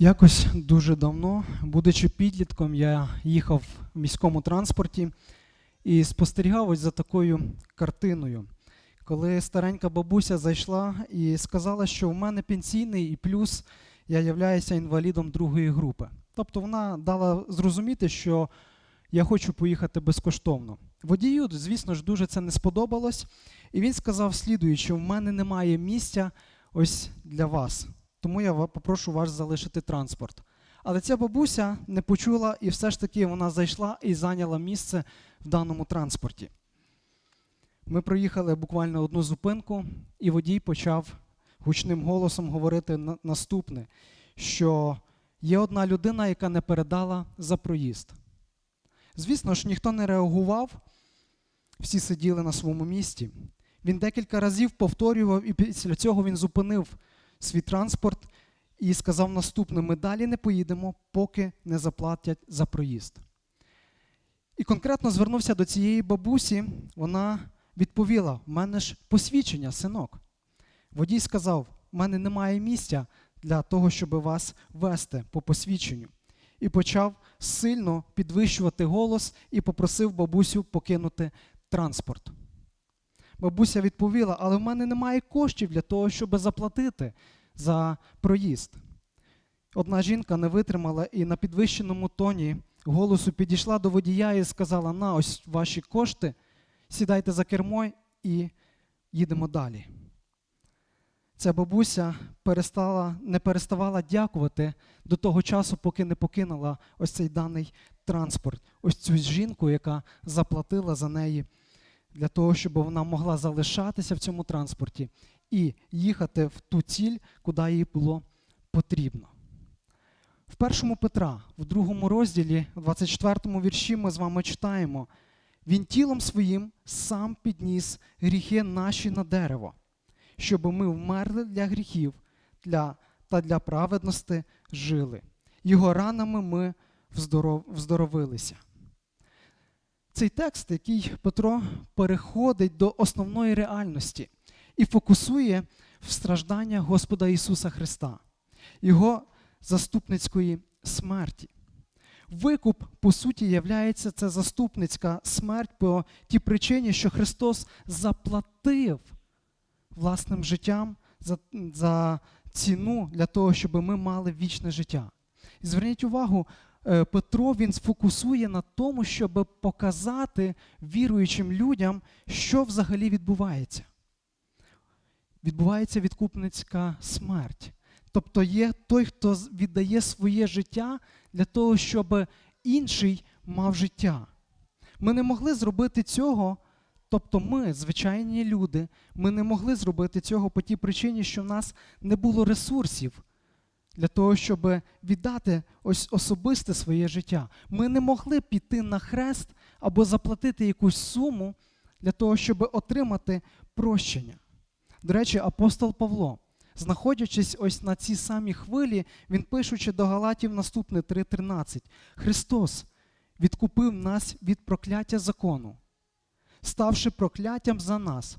Якось дуже давно, будучи підлітком, я їхав в міському транспорті і спостерігав ось за такою картиною. Коли старенька бабуся зайшла і сказала, що в мене пенсійний і плюс я являюся інвалідом другої групи. Тобто вона дала зрозуміти, що я хочу поїхати безкоштовно. Водію, звісно ж, дуже це не сподобалось, і він сказав слідуючи, в мене немає місця ось для вас. Тому я попрошу вас залишити транспорт. Але ця бабуся не почула, і все ж таки вона зайшла і зайняла місце в даному транспорті. Ми проїхали буквально одну зупинку, і водій почав гучним голосом говорити наступне: що є одна людина, яка не передала за проїзд. Звісно ж, ніхто не реагував, всі сиділи на своєму місці. Він декілька разів повторював, і після цього він зупинив свій транспорт і сказав наступне: ми далі не поїдемо, поки не заплатять за проїзд. І конкретно звернувся до цієї бабусі, вона відповіла: в мене ж посвідчення, синок. Водій сказав: в мене немає місця для того, щоб вас вести по посвідченню. І почав сильно підвищувати голос і попросив бабусю покинути транспорт. Бабуся відповіла, але в мене немає коштів для того, щоб заплатити за проїзд. Одна жінка не витримала і на підвищеному тоні голосу підійшла до водія і сказала: на ось ваші кошти, сідайте за кермо і їдемо далі. Ця бабуся перестала, не переставала дякувати до того часу, поки не покинула ось цей даний транспорт, ось цю жінку, яка заплатила за неї для того, щоб вона могла залишатися в цьому транспорті і їхати в ту ціль, куди їй було потрібно. В першому Петра, в другому розділі, в 24 вірші, ми з вами читаємо: Він тілом своїм сам підніс гріхи наші на дерево, щоб ми вмерли для гріхів для, та для праведності жили. Його ранами ми вздоров, вздоровилися. Цей текст, який Петро переходить до основної реальності і фокусує в страждання Господа Ісуса Христа, Його заступницької смерті. Викуп, по суті, являється це заступницька смерть по тій причині, що Христос заплатив власним життям за, за ціну для того, щоб ми мали вічне життя. І зверніть увагу, Петро він сфокусує на тому, щоб показати віруючим людям, що взагалі відбувається. Відбувається відкупницька смерть. Тобто є той, хто віддає своє життя для того, щоб інший мав життя. Ми не могли зробити цього, тобто ми, звичайні люди, ми не могли зробити цього по тій причині, що в нас не було ресурсів для того, щоб віддати ось особисте своє життя. Ми не могли піти на хрест або заплатити якусь суму для того, щоб отримати прощення. До речі, апостол Павло, знаходячись ось на цій самій хвилі, він пишучи до Галатів наступне 3:13. Христос відкупив нас від прокляття закону, ставши прокляттям за нас.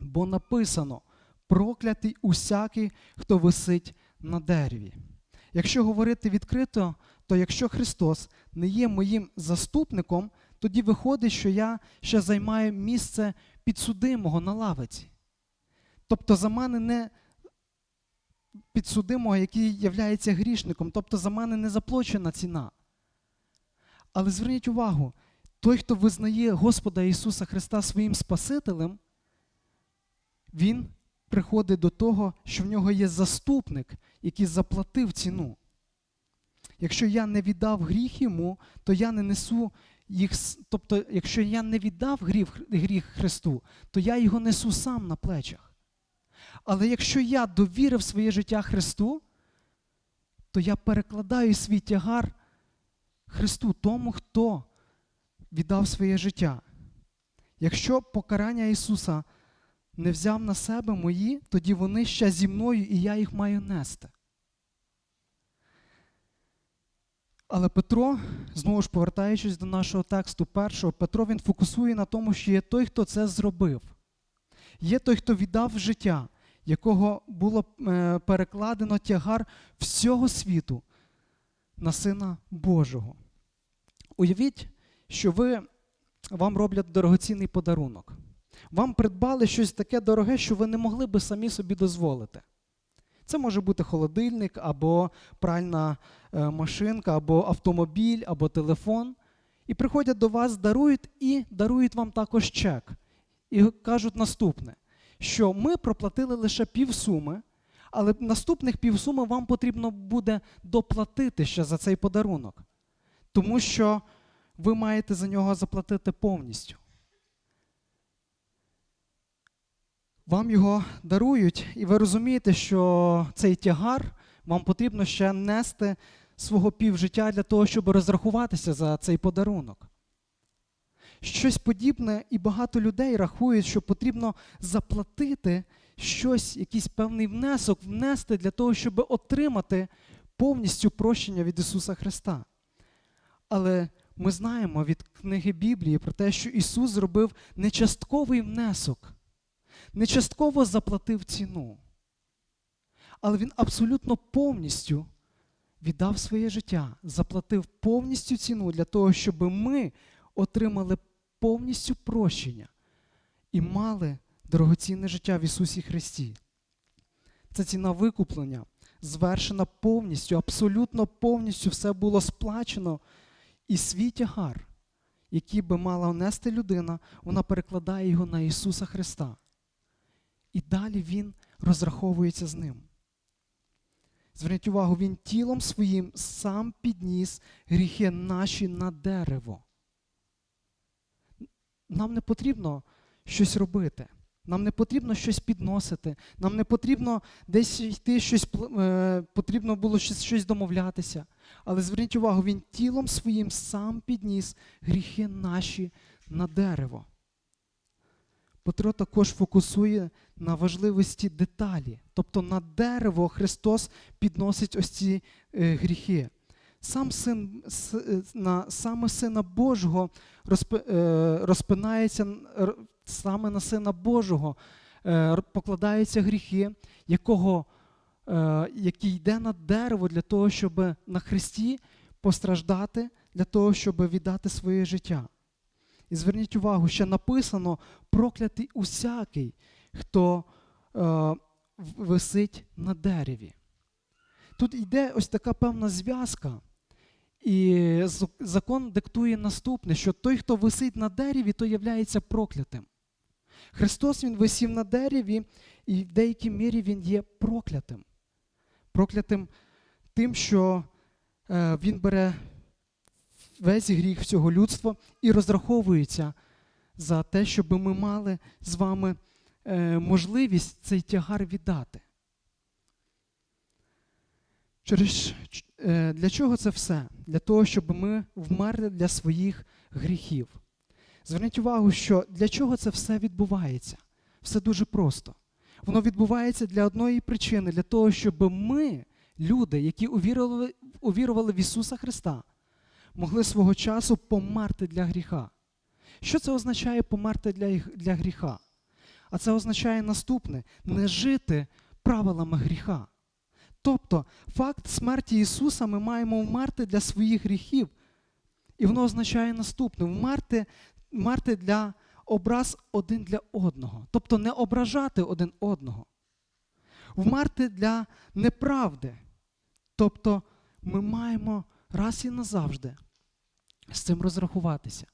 Бо написано: проклятий усякий, хто висить на дереві. Якщо говорити відкрито, то якщо Христос не є моїм заступником, тоді виходить, що я ще займаю місце підсудимого на лавиці. Тобто за мене не підсудимого, який являється грішником, тобто за мене не заплачена ціна. Але зверніть увагу, той, хто визнає Господа Ісуса Христа своїм Спасителем, він приходить до того, що в нього є заступник, який заплатив ціну. Якщо я не віддав гріх йому, то я не несу їх. Тобто, якщо я не віддав гріх, гріх Христу, то я його несу сам на плечах. Але якщо я довірив своє життя Христу, то я перекладаю свій тягар Христу, тому, хто віддав своє життя. Якщо покарання Ісуса не взяв на себе мої, тоді вони ще зі мною і я їх маю нести. Але Петро, знову ж повертаючись до нашого тексту першого, Петро він фокусує на тому, що є той, хто це зробив. Є той, хто віддав життя, якого було е, перекладено тягар всього світу на Сина Божого. Уявіть, що ви, вам роблять дорогоцінний подарунок. Вам придбали щось таке дороге, що ви не могли би самі собі дозволити. Це може бути холодильник, або пральна е, машинка, або автомобіль, або телефон. І приходять до вас, дарують і дарують вам також чек. І кажуть наступне: що ми проплатили лише півсуми, але наступних півсуми вам потрібно буде доплатити ще за цей подарунок. Тому що ви маєте за нього заплатити повністю. Вам його дарують, і ви розумієте, що цей тягар вам потрібно ще нести свого півжиття для того, щоб розрахуватися за цей подарунок. Щось подібне, і багато людей рахують, що потрібно заплатити щось, якийсь певний внесок, внести для того, щоб отримати повністю прощення від Ісуса Христа. Але ми знаємо від книги Біблії про те, що Ісус зробив не частковий внесок, не частково заплатив ціну, але Він абсолютно повністю віддав своє життя, заплатив повністю ціну для того, щоб ми отримали повністю прощення і мали дорогоцінне життя в Ісусі Христі. Це ціна викуплення, звершена повністю, абсолютно повністю все було сплачено. І свій тягар, який би мала нести людина, вона перекладає його на Ісуса Христа. І далі Він розраховується з ним. Зверніть увагу, Він тілом своїм сам підніс гріхи наші на дерево. Нам не потрібно щось робити. Нам не потрібно щось підносити, нам не потрібно десь йти щось, е, потрібно було щось, щось домовлятися. Але зверніть увагу, він тілом своїм сам підніс гріхи наші на дерево. Петро також фокусує на важливості деталі. Тобто на дерево Христос підносить ось ці е, гріхи. Сам син, е, на, Саме Сина Божого е, розпинається саме на Сина Божого, покладаються гріхи, якого, який йде на дерево для того, щоб на Христі постраждати, для того, щоб віддати своє життя. І зверніть увагу, що написано проклятий усякий, хто е, висить на дереві. Тут йде ось така певна зв'язка. І закон диктує наступне, що той, хто висить на дереві, то являється проклятим. Христос Він висів на дереві, і в деякій мірі Він є проклятим. Проклятим тим, що е, Він бере весь гріх всього людства і розраховується за те, щоб ми мали з вами е, можливість цей тягар віддати. Через, е, Для чого це все? Для того, щоб ми вмерли для своїх гріхів. Зверніть увагу, що для чого це все відбувається? Все дуже просто. Воно відбувається для одної причини, для того, щоб ми, люди, які увірували, увірували в Ісуса Христа, могли свого часу померти для гріха. Що це означає померти для, для гріха? А це означає наступне не жити правилами гріха. Тобто, факт смерті Ісуса ми маємо вмерти для своїх гріхів. І воно означає наступне: вмерти, вмерти для образ один для одного. Тобто не ображати один одного. Вмерти для неправди. Тобто ми маємо раз і назавжди з цим розрахуватися.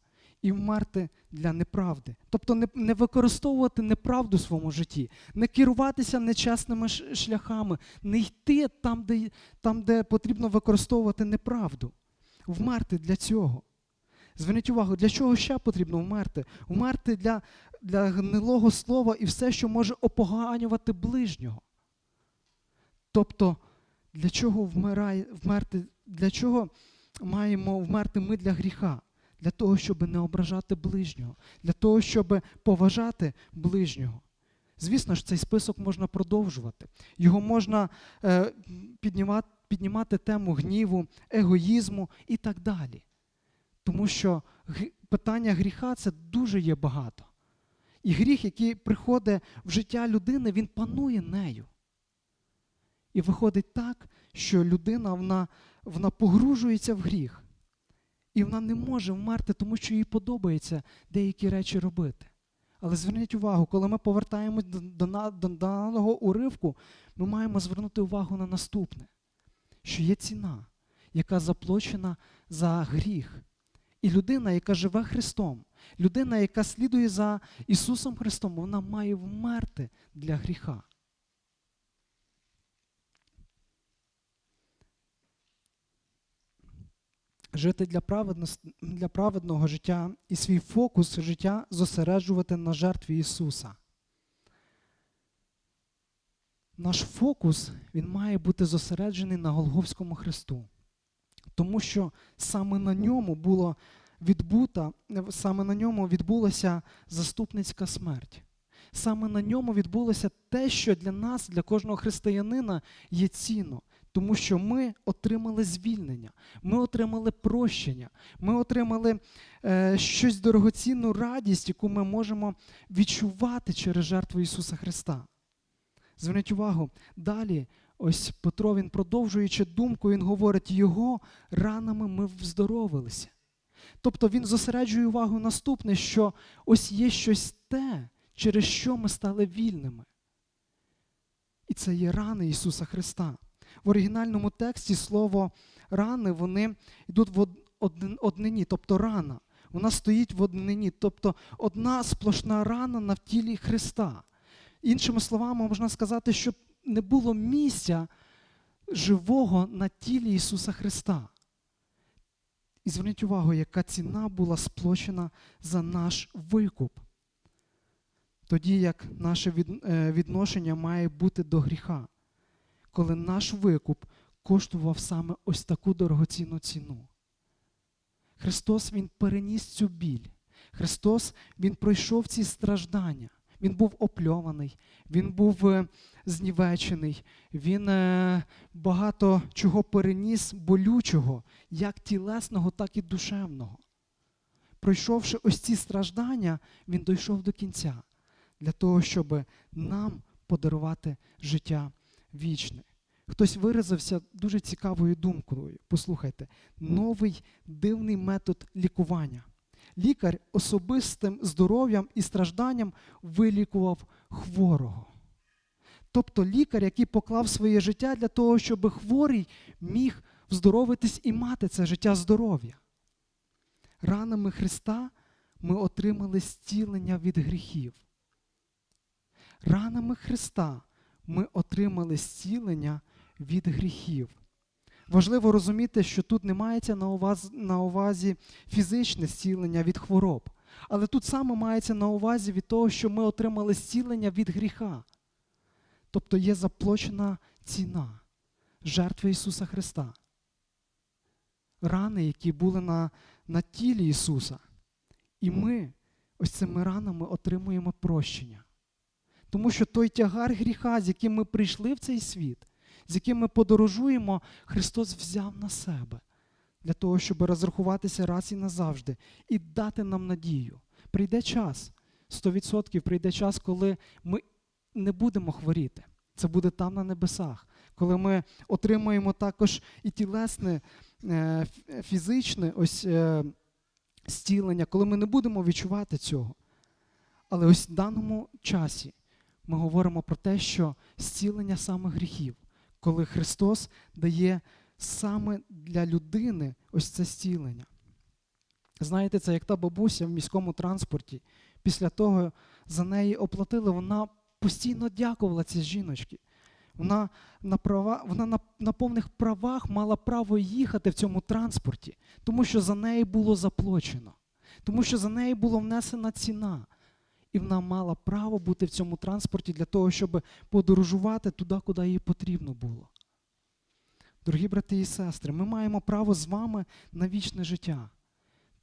І вмерти для неправди. Тобто не не використовувати неправду в своєму житті, не керуватися нечесними шляхами, не йти там, де там, де потрібно використовувати неправду. Вмерти для цього. Зверніть увагу, для чого ще потрібно вмерти? Вмерти для для гнилого слова і все, що може опоганювати ближнього. Тобто, для чого вмирає, вмерти, для чого маємо вмерти ми для гріха? Для того, щоб не ображати ближнього, для того, щоб поважати ближнього. Звісно ж, цей список можна продовжувати. Його можна е, піднімати, піднімати тему гніву, егоїзму і так далі. Тому що питання гріха це дуже є багато. І гріх, який приходить в життя людини, він панує нею. І виходить так, що людина вона, вона погружується в гріх. І вона не може вмерти, тому що їй подобається деякі речі робити. Але зверніть увагу, коли ми повертаємось до, даного уривку, ми маємо звернути увагу на наступне: що є ціна, яка заплачена за гріх. І людина, яка живе Христом, людина, яка слідує за Ісусом Христом, вона має вмерти для гріха. Жити для, для праведного життя і свій фокус життя зосереджувати на жертві Ісуса. Наш фокус він має бути зосереджений на Голговському Христу. Тому що саме на ньому було відбута, саме на ньому відбулася заступницька смерть. Саме на ньому відбулося те, що для нас, для кожного християнина, є цінно. Тому що ми отримали звільнення, ми отримали прощення, ми отримали е, щось дорогоцінну радість, яку ми можемо відчувати через жертву Ісуса Христа. Зверніть увагу, далі ось Петро, він продовжуючи думку, він говорить, його ранами ми вздоровилися. Тобто він зосереджує увагу наступне, що ось є щось те, через що ми стали вільними. І це є рани Ісуса Христа. В оригінальному тексті слово рани вони йдуть в однині, тобто рана. Вона стоїть в однині, тобто одна сплошна рана на тілі Христа. Іншими словами, можна сказати, що не було місця живого на тілі Ісуса Христа. І зверніть увагу, яка ціна була сплочена за наш викуп. Тоді як наше е, відношення має бути до гріха, коли наш викуп коштував саме ось таку дорогоцінну ціну. Христос Він переніс цю біль. Христос Він пройшов ці страждання. Він був опльований, він був е, знівечений, він е, багато чого переніс болючого, як тілесного, так і душевного. Пройшовши ось ці страждання, він дійшов до кінця для того, щоб нам подарувати життя вічне. Хтось виразився дуже цікавою думкою. Послухайте, новий дивний метод лікування. Лікар особистим здоров'ям і стражданням вилікував хворого. Тобто лікар, який поклав своє життя для того, щоб хворий міг вздоровитись і мати це життя здоров'я. Ранами Христа ми отримали зцілення від гріхів. Ранами Христа ми отримали зцілення від гріхів. Важливо розуміти, що тут не мається на увазі, на увазі фізичне зцілення від хвороб, але тут саме мається на увазі від того, що ми отримали зцілення від гріха. Тобто є заплачена ціна жертви Ісуса Христа. Рани, які були на, на тілі Ісуса. І ми ось цими ранами отримуємо прощення. Тому що той тягар гріха, з яким ми прийшли в цей світ, з яким ми подорожуємо, Христос взяв на себе для того, щоб розрахуватися раз і назавжди і дати нам надію. Прийде час, 100% прийде час, коли ми не будемо хворіти. Це буде там на небесах, коли ми отримаємо також і тілесне, е, фізичне ось е, зцілення, коли ми не будемо відчувати цього. Але ось в даному часі ми говоримо про те, що зцілення саме гріхів, коли Христос дає саме для людини ось це зцілення. Знаєте, це як та бабуся в міському транспорті. Після того за неї оплатили, вона постійно дякувала цій жіночці. Вона на, права, вона на, на повних правах мала право їхати в цьому транспорті, тому що за неї було заплачено, тому що за неї була внесена ціна. І вона мала право бути в цьому транспорті для того, щоб подорожувати туди, куди їй потрібно було. Дорогі брати і сестри, ми маємо право з вами на вічне життя,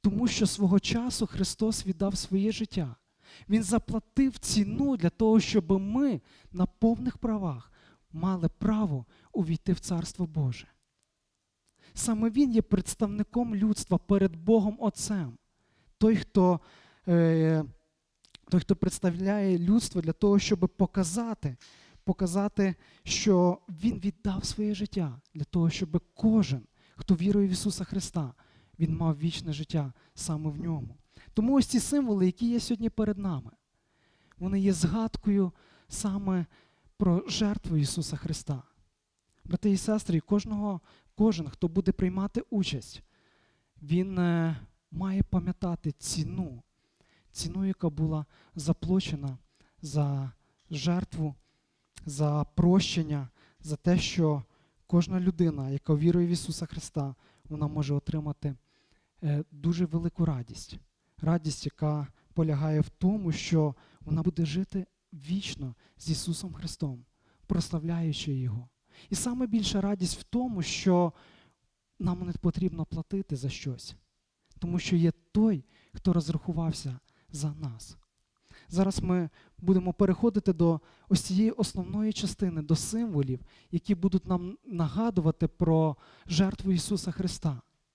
тому що свого часу Христос віддав своє життя. Він заплатив ціну для того, щоб ми на повних правах мали право увійти в Царство Боже. Саме Він є представником людства перед Богом Отцем. Той, хто е, той, хто представляє людство для того, щоб показати, показати, що Він віддав своє життя для того, щоб кожен, хто вірує в Ісуса Христа, він мав вічне життя саме в ньому. Тому ось ці символи, які є сьогодні перед нами, вони є згадкою саме про жертву Ісуса Христа. Брати і сестри, кожного, кожен, хто буде приймати участь, він е, має пам'ятати ціну, ціну, яка була заплачена за жертву, за прощення, за те, що кожна людина, яка вірує в Ісуса Христа, вона може отримати е, дуже велику радість. Радість, яка полягає в тому, що вона буде жити вічно з Ісусом Христом, прославляючи Його. І саме більша радість в тому, що нам не потрібно платити за щось, тому що є той, хто розрахувався за нас. Зараз ми будемо переходити до ось цієї основної частини, до символів, які будуть нам нагадувати про жертву Ісуса Христа.